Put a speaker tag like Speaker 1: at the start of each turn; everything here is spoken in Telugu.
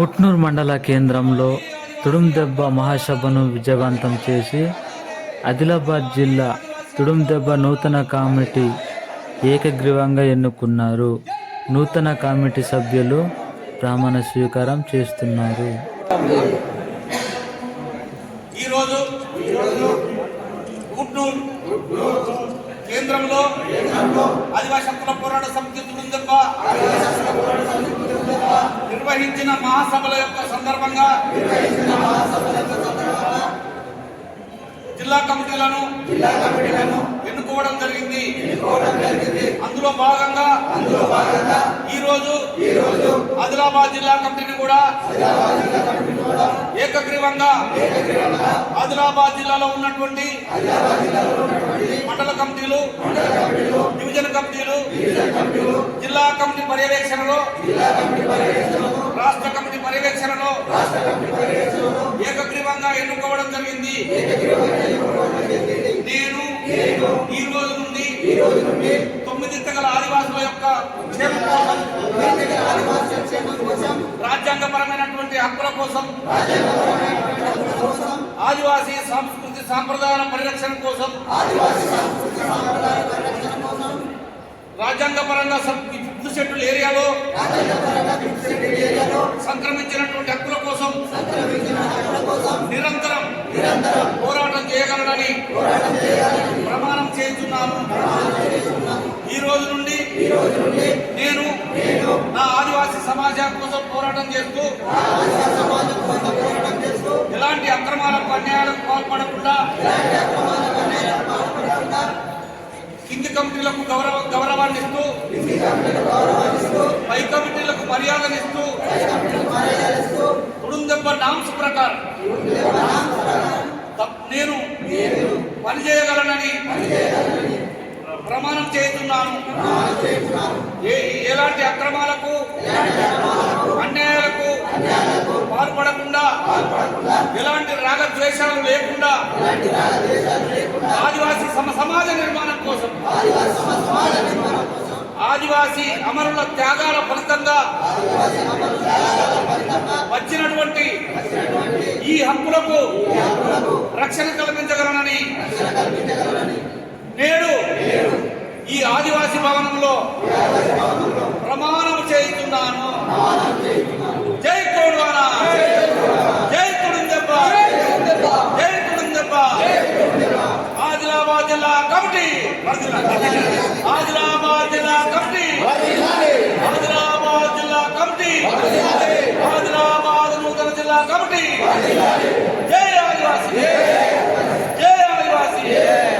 Speaker 1: ఉట్నూర్ మండల కేంద్రంలో తుడుందెబ్బ మహాసభను విజయవంతం చేసి ఆదిలాబాద్ జిల్లా తుడుందెబ్బ నూతన కమిటీ ఏకగ్రీవంగా ఎన్నుకున్నారు. నూతన కమిటీ సభ్యులు ప్రమాణ స్వీకారం చేస్తున్నారు.
Speaker 2: ఈరోజు కేంద్రంలో ఆదివాసీ హక్కుల పోరాట సమితి తుడుందెబ్బ నిర్వహించిన మహాసభల యొక్క సందర్భంగా జిల్లా కమిటీలను ఎన్నుకోవడం జరిగింది. అందులో భాగంగా ఈ రోజు ఆదిలాబాద్ జిల్లా కమిటీని కూడా ఏకగ్రీవంగా ఆదిలాబాద్ జిల్లాలో ఉన్నటువంటి మండల కమిటీలు పర్యవేక్షణలో రాష్ట్ర కమిటీ పర్యవేక్షణలో ఏకగ్రీవంగా ఎన్నుకోవడం జరిగింది. నేను ఈ రోజు నుండి తొమ్మిది తెగల ఆదివాసుల యొక్క క్షేమం కోసం రాజ్యాంగపరమైనటువంటి హక్కుల కోసం ఆదివాసీ సంస్కృతి సాంప్రదాయాల పరిరక్షణ కోసం రాజ్యాంగపరంగా ఫిఫ్త్ షెడ్యూల్ ఏరియాలో సంక్రమించినటువంటి హక్కుల కోసం నిరంతరం పోరాటం చేయగలడని ప్రమాణం చేస్తున్నాను. ఈ రోజు నుండి నేను నా ఆదివాసీ సమాజం కోసం పోరాటం చేస్తూ ఎలాంటి అక్రమాలకు అన్యాయం గౌరవ పై కమిటీలకు మర్యాదనిస్తూ తుడుందెబ్బ నామ్స్ ప్రకారం నేను పనిచేయగలనని ప్రమాణం చేస్తున్నాను. ఏ ఎలాంటి అక్రమాలకు ఎలాంటి రాగద్వేషాలు లేకుండా ఆదివాసీ సమ సమాజ నిర్మాణం కోసం ఆదివాసీ అమరుల త్యాగాల ఫలితంగా వచ్చినటువంటి ఈ హక్కులకు రక్షణ కల్పించగలనని నేడు ఈ ఆదివాసీ భవనంలో ప్రమాణం చేస్తున్నాను ఆదిలాబాద్ జిల్లా కమిటీ. ఆదిలాబాద్ జిల్లా కమిటీ. ఆదిలాబాద్ నూతన జిల్లా కమిటీ. జై ఆదివాసీ. జై ఆదివాసీ.